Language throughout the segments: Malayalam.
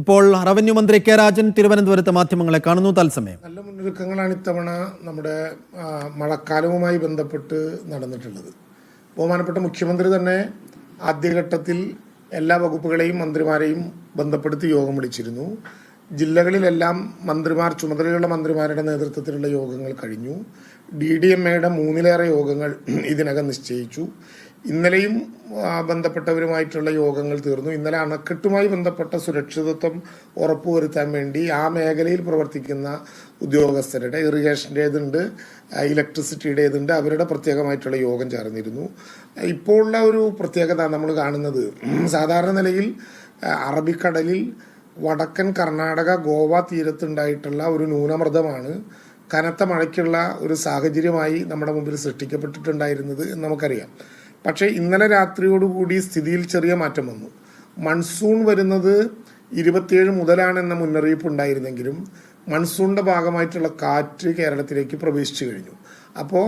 ഇപ്പോൾ റവന്യൂ മന്ത്രി കെ രാജൻ തിരുവനന്തപുരത്ത് മാധ്യമങ്ങളെ കാണുന്നു. തത്സമയം. നല്ല മുന്നൊരുക്കങ്ങളാണ് ഇത്തവണ നമ്മുടെ മഴക്കാലവുമായി ബന്ധപ്പെട്ട് നടന്നിട്ടുള്ളത്. ബഹുമാനപ്പെട്ട മുഖ്യമന്ത്രി തന്നെ ആദ്യഘട്ടത്തിൽ എല്ലാ വകുപ്പുകളെയും മന്ത്രിമാരെയും ബന്ധപ്പെടുത്തി യോഗം വിളിച്ചിരുന്നു. ജില്ലകളിലെല്ലാം മന്ത്രിമാർ ചുമതലയുള്ള മന്ത്രിമാരുടെ നേതൃത്വത്തിലുള്ള യോഗങ്ങൾ കഴിഞ്ഞു. ഡി ഡി എം എയുടെ മൂന്നിലേറെ യോഗങ്ങൾ ഇതിനകം നിശ്ചയിച്ചു. ഇന്നലെയും ബന്ധപ്പെട്ടവരുമായിട്ടുള്ള യോഗങ്ങൾ തീർന്നു. ഇന്നലെ അണക്കെട്ടുമായി ബന്ധപ്പെട്ട സുരക്ഷിതത്വം ഉറപ്പുവരുത്താൻ വേണ്ടി ആ മേഖലയിൽ പ്രവർത്തിക്കുന്ന ഉദ്യോഗസ്ഥരുടെ ഇറിഗേഷന്റേതുണ്ട് ഇലക്ട്രിസിറ്റിയുടേതുണ്ട് അവരുടെ പ്രത്യേകമായിട്ടുള്ള യോഗം ചേർന്നിരുന്നു. ഇപ്പോൾ ഉള്ള ഒരു പ്രത്യേകത നമ്മൾ കാണുന്നത് സാധാരണ നിലയിൽ അറബിക്കടലിൽ വടക്കൻ കർണാടക ഗോവ തീരത്തുണ്ടായിട്ടുള്ള ഒരു ന്യൂനമർദ്ദമാണ് കനത്ത മഴയ്ക്കുള്ള ഒരു സാഹചര്യമായി നമ്മുടെ മുമ്പിൽ സൃഷ്ടിക്കപ്പെട്ടിട്ടുണ്ടായിരുന്നത് നമുക്കറിയാം. പക്ഷേ ഇന്നലെ രാത്രിയോടുകൂടി സ്ഥിതിയിൽ ചെറിയ മാറ്റം വന്നു. മൺസൂൺ വരുന്നത് ഇരുപത്തിയേഴ് മുതലാണെന്ന മുന്നറിയിപ്പ് ഉണ്ടായിരുന്നെങ്കിലും മൺസൂണിന്റെ ഭാഗമായിട്ടുള്ള കാറ്റ് കേരളത്തിലേക്ക് പ്രവേശിച്ചു കഴിഞ്ഞു. അപ്പോൾ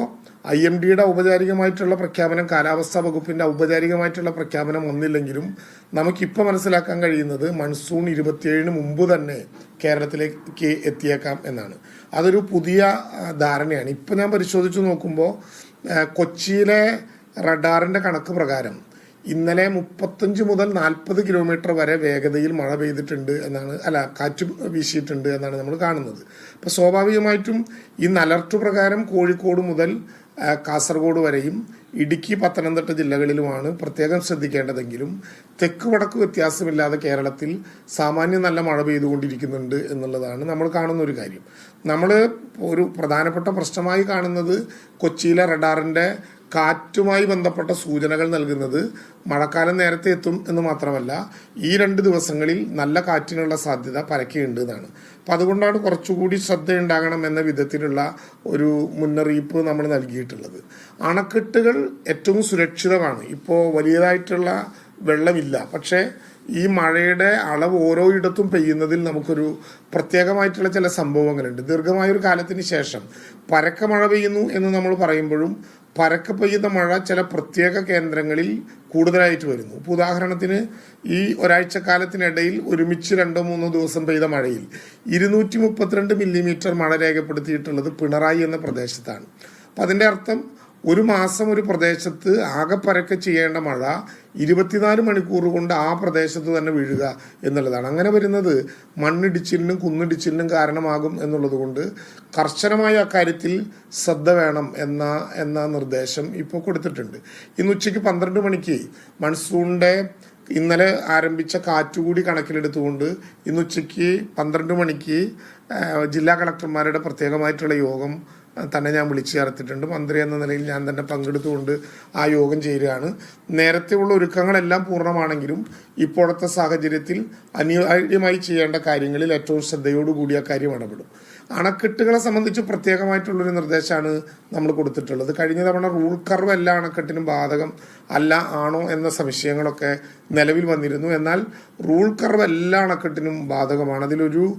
ഐ എം ഡിയുടെ ഔപചാരികമായിട്ടുള്ള പ്രഖ്യാപനം കാലാവസ്ഥാ വകുപ്പിന്റെ ഔപചാരികമായിട്ടുള്ള പ്രഖ്യാപനം വന്നില്ലെങ്കിലും നമുക്കിപ്പോൾ മനസ്സിലാക്കാൻ കഴിയുന്നത് മൺസൂൺ ഇരുപത്തിയേഴിന് മുമ്പ് തന്നെ കേരളത്തിലേക്ക് എത്തിയേക്കാം എന്നാണ്. അതൊരു പുതിയ ധാരണയാണ്. ഇപ്പം ഞാൻ പരിശോധിച്ചു നോക്കുമ്പോൾ കൊച്ചിയിലെ റഡാറിന്റെ കണക്ക് പ്രകാരം ഇന്നലെ മുപ്പത്തഞ്ച് മുതൽ നാൽപ്പത് കിലോമീറ്റർ വരെ വേഗതയിൽ മഴ പെയ്തിട്ടുണ്ട് എന്നാണ് അല്ല കാറ്റ് വീശിയിട്ടുണ്ട് എന്നാണ് നമ്മൾ കാണുന്നത്. അപ്പൊ സ്വാഭാവികമായിട്ടും ഇന്ന് അലർട്ട് പ്രകാരം കോഴിക്കോട് മുതൽ കാസർഗോഡ് വരെയും ഇടുക്കി പത്തനംതിട്ട ജില്ലകളിലുമാണ് പ്രത്യേകം ശ്രദ്ധിക്കേണ്ടതെങ്കിലും തെക്ക് വടക്ക് വ്യത്യാസമില്ലാതെ കേരളത്തിൽ സാമാന്യം നല്ല മഴ പെയ്തുകൊണ്ടിരിക്കുന്നുണ്ട് എന്നുള്ളതാണ് നമ്മൾ കാണുന്ന ഒരു കാര്യം. നമ്മൾ ഒരു പ്രധാനപ്പെട്ട പ്രശ്നമായി കാണുന്നത് കൊച്ചിയിലെ റഡാറിന്റെ കാറ്റുമായി ബന്ധപ്പെട്ട സൂചനകൾ നൽകുന്നത് മഴക്കാലം നേരത്തെ എത്തും എന്ന് മാത്രമല്ല ഈ രണ്ട് ദിവസങ്ങളിൽ നല്ല കാറ്റിനുള്ള സാധ്യത പരക്കെയുണ്ട് എന്നാണ്. അപ്പം അതുകൊണ്ടാണ് കുറച്ചുകൂടി ശ്രദ്ധയുണ്ടാകണം എന്ന വിധത്തിലുള്ള ഒരു മുന്നറിയിപ്പ് നമ്മൾ നൽകിയിട്ടുള്ളത്. അണക്കെട്ടുകൾ ഏറ്റവും സുരക്ഷിതമാണ്. ഇപ്പോൾ വലിയതായിട്ടുള്ള വെള്ളമില്ല. പക്ഷേ ഈ മഴയുടെ അളവ് ഓരോ ഇടത്തും പെയ്യുന്നതിൽ നമുക്കൊരു പ്രത്യേകമായിട്ടുള്ള ചില സംഭവങ്ങളുണ്ട്. ദീർഘമായൊരു കാലത്തിന് ശേഷം പരക്കെ മഴ പെയ്യുന്നു എന്ന് നമ്മൾ പറയുമ്പോഴും പരക്കെ പെയ്യുന്ന മഴ ചില പ്രത്യേക കേന്ദ്രങ്ങളിൽ കൂടുതലായിട്ട് വരുന്നു. ഇപ്പോൾ ഉദാഹരണത്തിന് ഈ ഒരാഴ്ച കാലത്തിനിടയിൽ ഒരുമിച്ച് രണ്ടോ മൂന്നോ ദിവസം പെയ്ത മഴയിൽ ഇരുന്നൂറ്റി മുപ്പത്തിരണ്ട് മില്ലിമീറ്റർ മഴ രേഖപ്പെടുത്തിയിട്ടുള്ളത് പിണറായി എന്ന പ്രദേശത്താണ്. അപ്പം അതിന്റെ അർത്ഥം ഒരു മാസം ഒരു പ്രദേശത്ത് ആകെ പരക്കെ ചെയ്യേണ്ട മഴ ഇരുപത്തിനാല് മണിക്കൂർ കൊണ്ട് ആ പ്രദേശത്ത് തന്നെ വീഴുക എന്നുള്ളതാണ്. അങ്ങനെ വരുന്നത് മണ്ണിടിച്ചിലിനും കുന്നിടിച്ചിലിനും കാരണമാകും എന്നുള്ളത് കൊണ്ട് കർശനമായ അക്കാര്യത്തിൽ ശ്രദ്ധ വേണം എന്ന എന്ന നിർദ്ദേശം ഇപ്പോൾ കൊടുത്തിട്ടുണ്ട്. ഇന്ന് ഉച്ചയ്ക്ക് പന്ത്രണ്ട് മണിക്ക് മൺസൂണിന്റെ ഇന്നലെ ആരംഭിച്ച കാറ്റുകൂടി കണക്കിലെടുത്തുകൊണ്ട് ഇന്ന് ഉച്ചയ്ക്ക് പന്ത്രണ്ട് മണിക്ക് ജില്ലാ കളക്ടർമാരുടെ പ്രത്യേകമായിട്ടുള്ള യോഗം തന്നെ ഞാൻ വിളിച്ചു ചേർത്തിട്ടുണ്ട്. മന്ത്രി എന്ന നിലയിൽ ഞാൻ തന്നെ പങ്കെടുത്തുകൊണ്ട് ആ യോഗം ചേരുകയാണ്. നേരത്തെയുള്ള ഒരുക്കങ്ങളെല്ലാം പൂർണമാണെങ്കിലും ഇപ്പോഴത്തെ സാഹചര്യത്തിൽ അനിവാര്യമായി ചെയ്യേണ്ട കാര്യങ്ങളിൽ ഏറ്റവും ശ്രദ്ധയോടുകൂടി ആ കാര്യം ഇടപെടും. അണക്കെട്ടുകളെ സംബന്ധിച്ച് പ്രത്യേകമായിട്ടുള്ളൊരു നിർദ്ദേശമാണ് നമ്മൾ കൊടുത്തിട്ടുള്ളത്. കഴിഞ്ഞ തവണ റൂൾ കർവ് എല്ലാ അണക്കെട്ടിനും ബാധകം അല്ല ആണോ എന്ന സംശയങ്ങളൊക്കെ നിലവിൽ വന്നിരുന്നു. എന്നാൽ റൂൾ കർവ് എല്ലാ അണക്കെട്ടിനും ബാധകമാണ്. അതിലൊരു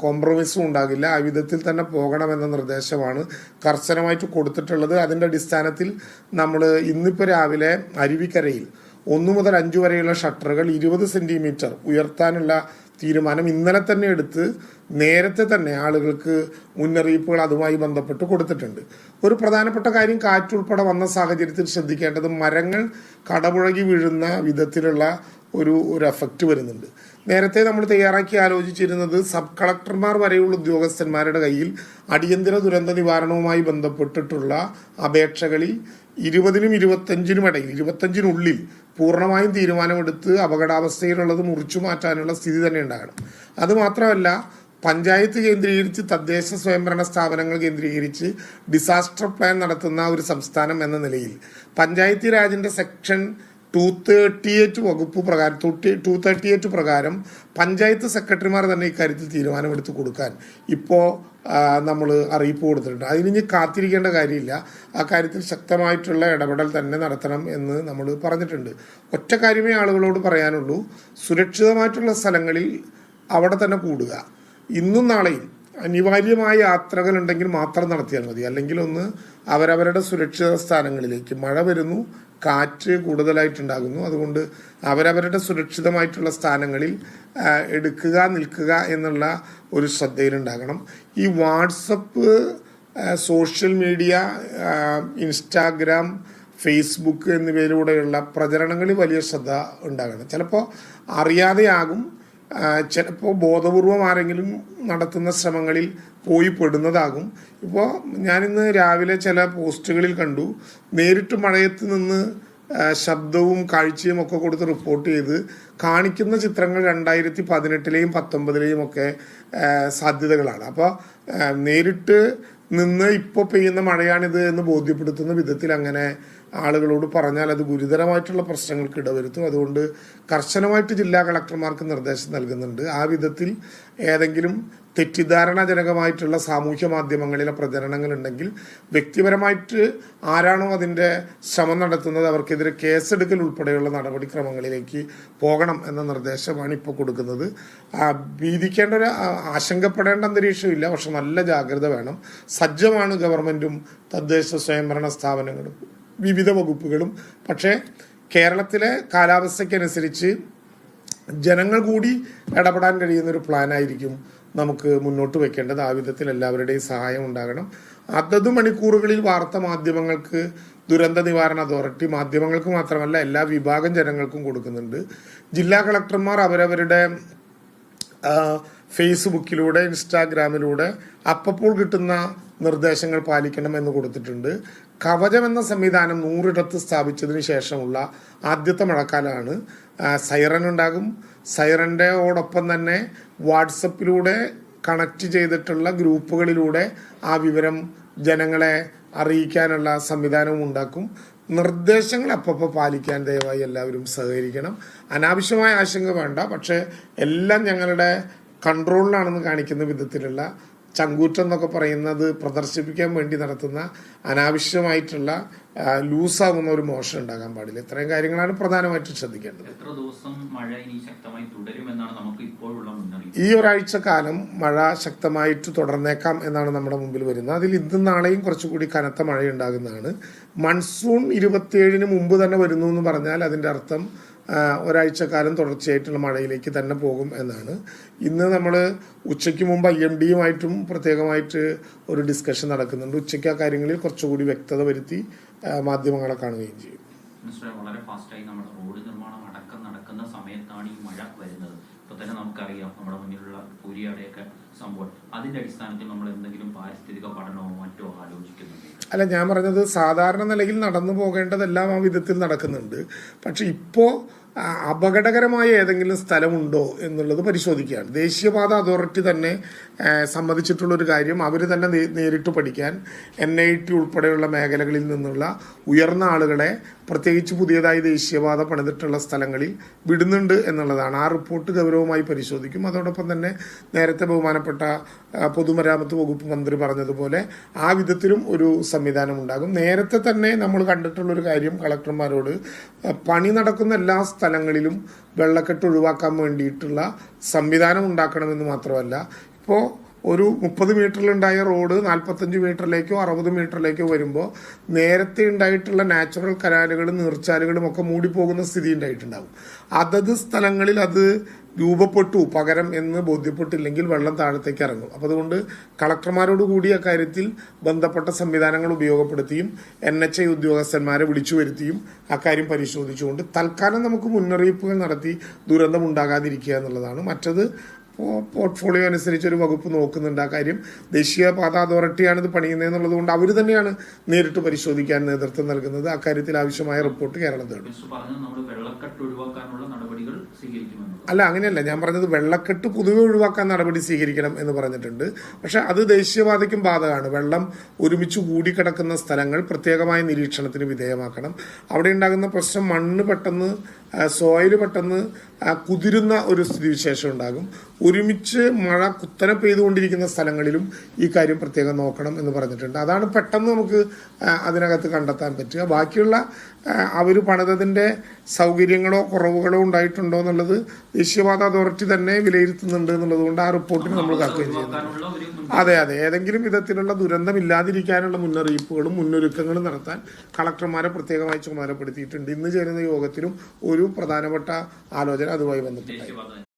കോംപ്രമൈസും ഉണ്ടാകില്ല. ആ വിധത്തിൽ തന്നെ പോകണമെന്ന നിർദ്ദേശമാണ് കർശനമായിട്ട് കൊടുത്തിട്ടുള്ളത്. അതിന്റെ അടിസ്ഥാനത്തിൽ നമ്മൾ ഇന്നിപ്പോൾ രാവിലെ അരുവിക്കരയിൽ ഒന്നു മുതൽ അഞ്ചു വരെയുള്ള ഷട്ടറുകൾ ഇരുപത് സെന്റിമീറ്റർ ഉയർത്താനുള്ള തീരുമാനം ഇന്നലെ തന്നെ എടുത്ത് നേരത്തെ തന്നെ ആളുകൾക്ക് മുന്നറിയിപ്പുകൾ അതുമായി ബന്ധപ്പെട്ട് കൊടുത്തിട്ടുണ്ട്. ഒരു പ്രധാനപ്പെട്ട കാര്യം കാറ്റുൾപ്പെടെ വന്ന സാഹചര്യത്തിൽ ശ്രദ്ധിക്കേണ്ടത് മരങ്ങൾ കടപുഴകി വീഴുന്ന വിധത്തിലുള്ള ഒരു ഒരു എഫക്റ്റ് വരുന്നുണ്ട്. നേരത്തെ നമ്മൾ തയ്യാറാക്കി ആലോചിച്ചിരുന്നത് സബ് കളക്ടർമാർ വരെയുള്ള ഉദ്യോഗസ്ഥന്മാരുടെ കയ്യിൽ അടിയന്തര ദുരന്ത നിവാരണവുമായി ബന്ധപ്പെട്ടിട്ടുള്ള അപേക്ഷകളിൽ ഇരുപതിനും ഇരുപത്തഞ്ചിനും ഇടയിൽ ഇരുപത്തഞ്ചിനുള്ളിൽ പൂർണമായും തീരുമാനമെടുത്ത് അപകടാവസ്ഥയിലുള്ളത് മുറിച്ചു മാറ്റാനുള്ള സ്ഥിതി തന്നെ ഉണ്ടാകണം. അതുമാത്രമല്ല പഞ്ചായത്ത് കേന്ദ്രീകരിച്ച് തദ്ദേശ സ്വയംഭരണ സ്ഥാപനങ്ങൾ കേന്ദ്രീകരിച്ച് ഡിസാസ്റ്റർ പ്ലാൻ നടത്തുന്ന ഒരു സംസ്ഥാനം എന്ന നിലയിൽ പഞ്ചായത്തി രാജിന്റെ സെക്ഷൻ ടു തേർട്ടി എയ്റ്റ് വകുപ്പ് പ്രകാരം ടു തേർട്ടി എയ്റ്റ് പ്രകാരം പഞ്ചായത്ത് സെക്രട്ടറിമാർ തന്നെ ഇക്കാര്യത്തിൽ തീരുമാനമെടുത്ത് കൊടുക്കാൻ ഇപ്പോൾ നമ്മൾ അറിയിപ്പ് കൊടുത്തിട്ടുണ്ട്. അതിന് കാത്തിരിക്കേണ്ട കാര്യമില്ല. ആ കാര്യത്തിൽ ശക്തമായിട്ടുള്ള ഇടപെടൽ തന്നെ നടത്തണം എന്ന് നമ്മൾ പറഞ്ഞിട്ടുണ്ട്. ഒറ്റ കാര്യമേ ആളുകളോട് പറയാനുള്ളൂ. സുരക്ഷിതമായിട്ടുള്ള സ്ഥലങ്ങളിൽ അവിടെ തന്നെ കൂടുക. ഇന്നും നാളെയും അനിവാര്യമായ യാത്രകൾ ഉണ്ടെങ്കിൽ മാത്രം നടത്തിയാൽ മതി. അല്ലെങ്കിൽ ഒന്ന് അവരവരുടെ സുരക്ഷിത സ്ഥാനങ്ങളിലേക്ക്. മഴ വരുന്നു കാറ്റ് കൂടുതലായിട്ടുണ്ടാകുന്നു. അതുകൊണ്ട് അവരവരുടെ സുരക്ഷിതമായിട്ടുള്ള സ്ഥാനങ്ങളിൽ എടുക്കുക നിൽക്കുക എന്നുള്ള ഒരു ശ്രദ്ധയിലുണ്ടാകണം. ഈ WhatsApp social media Instagram Facebook എന്നിവയിലൂടെയുള്ള പ്രചരണങ്ങളിൽ വലിയ ശ്രദ്ധ ഉണ്ടാകണം. ചിലപ്പോൾ അറിയാതെയാകും ചിലപ്പോൾ ബോധപൂർവം ആരെങ്കിലും നടത്തുന്ന ശ്രമങ്ങളിൽ പോയി പെടുന്നതാകും. ഇപ്പോൾ ഞാനിന്ന് രാവിലെ ചില പോസ്റ്റുകളിൽ കണ്ടു. നേരിട്ട് മഴയത്ത് നിന്ന് ശബ്ദവും കാഴ്ചയും ഒക്കെ കൊടുത്ത് റിപ്പോർട്ട് ചെയ്ത് കാണിക്കുന്ന ചിത്രങ്ങൾ രണ്ടായിരത്തി പതിനെട്ടിലെയും പത്തൊമ്പതിലെയും ഒക്കെ സാധ്യതകളാണ്. അപ്പോൾ നേരിട്ട് നിന്ന് ഇപ്പോൾ പെയ്യുന്ന മഴയാണിത് എന്ന് ബോധ്യപ്പെടുത്തുന്ന വിധത്തിൽ അങ്ങനെ ആളുകളോട് പറഞ്ഞാൽ അത് ഗുരുതരമായിട്ടുള്ള പ്രശ്നങ്ങൾക്ക് ഇടവരുത്തും. അതുകൊണ്ട് കർശനമായിട്ട് ജില്ലാ കളക്ടർമാർക്ക് നിർദ്ദേശം നൽകുന്നുണ്ട്. ആ വിധത്തിൽ ഏതെങ്കിലും തെറ്റിദ്ധാരണജനകമായിട്ടുള്ള സാമൂഹ്യ മാധ്യമങ്ങളിലെ പ്രചരണങ്ങൾ ഉണ്ടെങ്കിൽ വ്യക്തിപരമായിട്ട് ആരാണോ അതിന്റെ ശ്രമം നടത്തുന്നത് അവർക്കെതിരെ കേസെടുക്കൽ ഉൾപ്പെടെയുള്ള നടപടിക്രമങ്ങളിലേക്ക് പോകണം എന്ന നിർദ്ദേശമാണ് ഇപ്പോൾ കൊടുക്കുന്നത്. ഭീതിക്കേണ്ട ഒരു ആശങ്കപ്പെടേണ്ട അന്തരീക്ഷമില്ല. പക്ഷെ നല്ല ജാഗ്രത വേണം. സജ്ജമാണ് ഗവൺമെന്റും തദ്ദേശ സ്വയംഭരണ സ്ഥാപനങ്ങളും. വിവിധ വകുപ്പുകളും. പക്ഷേ കേരളത്തിലെ കാലാവസ്ഥയ്ക്കനുസരിച്ച് ജനങ്ങൾ കൂടി ഇടപെടാൻ കഴിയുന്ന ഒരു പ്ലാനായിരിക്കും നമുക്ക് മുന്നോട്ട് വെക്കേണ്ടത്. ആ വിധത്തിൽ എല്ലാവരുടെയും സഹായം ഉണ്ടാകണം. അതത് മണിക്കൂറുകളിൽ വാർത്താ മാധ്യമങ്ങൾക്ക് ദുരന്ത നിവാരണ അതോറിറ്റി മാധ്യമങ്ങൾക്ക് മാത്രമല്ല എല്ലാ വിഭാഗം ജനങ്ങൾക്കും കൊടുക്കുന്നുണ്ട്. ജില്ലാ കളക്ടർമാർ അവരവരുടെ ഫേസ്ബുക്കിലൂടെ ഇൻസ്റ്റാഗ്രാമിലൂടെ അപ്പപ്പോൾ കിട്ടുന്ന നിർദ്ദേശങ്ങൾ പാലിക്കണം എന്ന് കൊടുത്തിട്ടുണ്ട്. കവചം എന്ന സംവിധാനം നൂറിടത്ത് സ്ഥാപിച്ചതിന് ശേഷമുള്ള ആദ്യത്തെ മഴക്കാലമാണ് സൈറൻ ഉണ്ടാകും. സൈറന്റെ ഓടൊപ്പം തന്നെ വാട്സപ്പിലൂടെ കണക്ട് ചെയ്തിട്ടുള്ള ഗ്രൂപ്പുകളിലൂടെ ആ വിവരം ജനങ്ങളെ അറിയിക്കാനുള്ള സംവിധാനവും ഉണ്ടാക്കും. നിർദ്ദേശങ്ങൾ അപ്പപ്പോൾ പാലിക്കാൻ ദയവായി എല്ലാവരും സഹകരിക്കണം. അനാവശ്യമായ ആശങ്ക വേണ്ട. പക്ഷേ എല്ലാം ഞങ്ങളുടെ കൺട്രോളിലാണെന്ന് കാണിക്കുന്ന വിധത്തിലുള്ള ചങ്കൂറ്റം എന്നൊക്കെ പറയുന്നത് പ്രദർശിപ്പിക്കാൻ വേണ്ടി നടത്തുന്ന അനാവശ്യമായിട്ടുള്ള ലൂസാകുന്ന ഒരു മോഷൻ ഉണ്ടാകാൻ പാടില്ല. ഇത്രയും കാര്യങ്ങളാണ് പ്രധാനമായിട്ടും ശ്രദ്ധിക്കേണ്ടത്. ഈ ഒരാഴ്ച കാലം മഴ ശക്തമായിട്ട് തുടർന്നേക്കാം എന്നാണ് നമ്മുടെ മുമ്പിൽ വരുന്നത്. അതിൽ ഇന്നും നാളെയും കുറച്ചുകൂടി കനത്ത മഴ ഉണ്ടാകുന്നതാണ് മൺസൂൺ ഇരുപത്തിയേഴിന് മുമ്പ് തന്നെ വരുന്നു എന്ന് പറഞ്ഞാൽ അതിന്റെ അർത്ഥം ആ, ഒരാഴ്ച കാലം തുടർച്ചയായിട്ടുള്ള മഴയിലേക്ക് തന്നെ പോകും എന്നാണ്. ഇന്ന് നമ്മൾ ഉച്ചയ്ക്ക് മുമ്പ് ഐ എം ഡിയുമായിട്ടും പ്രത്യേകമായിട്ട് ഒരു ഡിസ്കഷൻ നടക്കുന്നുണ്ട്. ഉച്ചയ്ക്ക് ആ കാര്യങ്ങളിൽ കുറച്ചുകൂടി വ്യക്തത വരുത്തി മാധ്യമങ്ങളെ കാണുകയും ചെയ്യും. വളരെ ഫാസ്റ്റായി നമ്മുടെ റോഡ് നിർമ്മാണം അടക്കം നടക്കുന്ന സമയത്താണ് ഈ മഴ വരുന്നത്. ഇപ്പൊ തന്നെ നമുക്കറിയാം നമ്മുടെ മുന്നിലുള്ള പൂരിയാടെയൊക്കെ സംഭവം. അതിന്റെ അടിസ്ഥാനത്തിൽ നമ്മൾ എന്തെങ്കിലും പാരിസ്ഥിതിക പഠനമോ മറ്റോ ആലോചിക്കുന്നുണ്ട്? അല്ല ഞാൻ പറഞ്ഞത് സാധാരണ നിലയിൽ നടന്നു പോകേണ്ടതെല്ലാം ആ വിധത്തിൽ നടക്കുന്നുണ്ട്. പക്ഷെ ഇപ്പോൾ അപകടകരമായ ഏതെങ്കിലും സ്ഥലമുണ്ടോ എന്നുള്ളത് പരിശോധിക്കുകയാണ്. ദേശീയപാത അതോറിറ്റി തന്നെ സമ്മതിച്ചിട്ടുള്ളൊരു കാര്യം. അവർ തന്നെ നേരിട്ട് പഠിക്കാൻ എൻ ഐ ടി ഉൾപ്പെടെയുള്ള മേഖലകളിൽ നിന്നുള്ള ഉയർന്ന ആളുകളെ പ്രത്യേകിച്ച് പുതിയതായി ദേശീയപാത പണിതിട്ടുള്ള സ്ഥലങ്ങളിൽ വിടുന്നുണ്ട് എന്നുള്ളതാണ്. ആ റിപ്പോർട്ട് ഗൗരവമായി പരിശോധിക്കും. അതോടൊപ്പം തന്നെ നേരത്തെ ബഹുമാനപ്പെട്ട പൊതുമരാമത്ത് വകുപ്പ് മന്ത്രി പറഞ്ഞതുപോലെ ആ വിധത്തിലും ഒരു സംവിധാനം ഉണ്ടാകും നേരത്തെ തന്നെ നമ്മൾ കണ്ടിട്ടുള്ളൊരു കാര്യം കളക്ടർമാരോട് പണി നടക്കുന്ന എല്ലാ സ്ഥലങ്ങളിലും വെള്ളക്കെട്ട് ഒഴിവാക്കാൻ വേണ്ടിയിട്ടുള്ള സംവിധാനം ഉണ്ടാക്കണമെന്ന് മാത്രമല്ല. ഇപ്പോൾ ഒരു മുപ്പത് മീറ്ററിലുണ്ടായ റോഡ് നാൽപ്പത്തഞ്ച് മീറ്ററിലേക്കോ അറുപത് മീറ്ററിലേക്കോ വരുമ്പോൾ നേരത്തെ ഉണ്ടായിട്ടുള്ള നാച്ചുറൽ കനാലുകളും നീർച്ചാലുകളും ഒക്കെ മൂടിപ്പോകുന്ന സ്ഥിതി ഉണ്ടായിട്ടുണ്ടാകും അതത് സ്ഥലങ്ങളിൽ അത് രൂപപ്പെട്ടു പകരം എന്ന് ബോധ്യപ്പെട്ടില്ലെങ്കിൽ വെള്ളം താഴത്തേക്ക് ഇറങ്ങും. അപ്പോൾ അതുകൊണ്ട് കളക്ടർമാരോട് കൂടി അക്കാര്യത്തിൽ ബന്ധപ്പെട്ട സംവിധാനങ്ങൾ ഉപയോഗപ്പെടുത്തിയും എൻ എച്ച് ഐ ഉദ്യോഗസ്ഥന്മാരെ വിളിച്ചു വരുത്തിയും അക്കാര്യം പരിശോധിച്ചുകൊണ്ട് തൽക്കാലം നമുക്ക് മുന്നറിയിപ്പുകൾ നടത്തി ദുരന്തം ഉണ്ടാകാതിരിക്കുക എന്നുള്ളതാണ്. മറ്റത് പോർട്ട്ഫോളിയോ അനുസരിച്ച് ഒരു വകുപ്പ് നോക്കുന്നുണ്ട് ആ കാര്യം. ദേശീയ പാത അതോറിറ്റിയാണ് ഇത് പണിയുന്നത് എന്നുള്ളത് കൊണ്ട് അവർ തന്നെയാണ് നേരിട്ട് പരിശോധിക്കാൻ നേതൃത്വം നൽകുന്നത്. അക്കാര്യത്തിൽ ആവശ്യമായ റിപ്പോർട്ട് കേരളം തേടും. മിനിസ്റ്റർ നമ്മൾ വെള്ളക്കെട്ട് ഒഴിവാക്കാനുള്ള നടപടികൾ സ്വീകരിക്കുമെന്ന് അല്ല അങ്ങനെയല്ല. ഞാൻ പറഞ്ഞത് വെള്ളക്കെട്ട് പൊതുവെ ഒഴിവാക്കാൻ നടപടി സ്വീകരിക്കണം എന്ന് പറഞ്ഞിട്ടുണ്ട്. പക്ഷെ അത് ദേശീയപാതയ്ക്കും ബാധകമാണ്. വെള്ളം ഒരുമിച്ച് കൂടിക്കിടക്കുന്ന സ്ഥലങ്ങൾ പ്രത്യേകമായ നിരീക്ഷണത്തിന് വിധേയമാക്കണം. അവിടെ ഉണ്ടാകുന്ന പ്രശ്നം മണ്ണ് പെട്ടെന്ന് സോയിൽ പെട്ടെന്ന് കുതിരുന്ന ഒരു സ്ഥിതിവിശേഷം ഉണ്ടാകും. ഒരുമിച്ച് മഴ കുത്തനെ പെയ്തുകൊണ്ടിരിക്കുന്ന സ്ഥലങ്ങളിലും ഈ കാര്യം പ്രത്യേകം നോക്കണം എന്ന് പറഞ്ഞിട്ടുണ്ട്. അതാണ് പെട്ടെന്ന് നമുക്ക് അതിനകത്ത് കണ്ടെത്താൻ പറ്റുക. ബാക്കിയുള്ള അവർ പണിതതിന്റെ സൗകര്യങ്ങളോ കുറവുകളോ ഉണ്ടായിട്ടുണ്ടോ എന്നുള്ളത് ദേശീയപാത അതോറിറ്റി തന്നെ വിലയിരുത്തുന്നുണ്ട് എന്നുള്ളത് കൊണ്ട് ആ റിപ്പോർട്ടിന് നമ്മൾ കാക്കുകയും ചെയ്യുന്നു. അതെ അതെ. ഏതെങ്കിലും വിധത്തിലുള്ള ദുരന്തം ഇല്ലാതിരിക്കാനുള്ള മുന്നറിയിപ്പുകളും മുന്നൊരുക്കങ്ങളും നടത്താൻ കളക്ടർമാരെ പ്രത്യേകമായി ചുമതലപ്പെടുത്തിയിട്ടുണ്ട്. ഇന്ന് ചേരുന്ന യോഗത്തിലും ഒരു പ്രധാനപ്പെട്ട ആലോചന അതുമായി ബന്ധപ്പെട്ടായി. ദേശീയപാത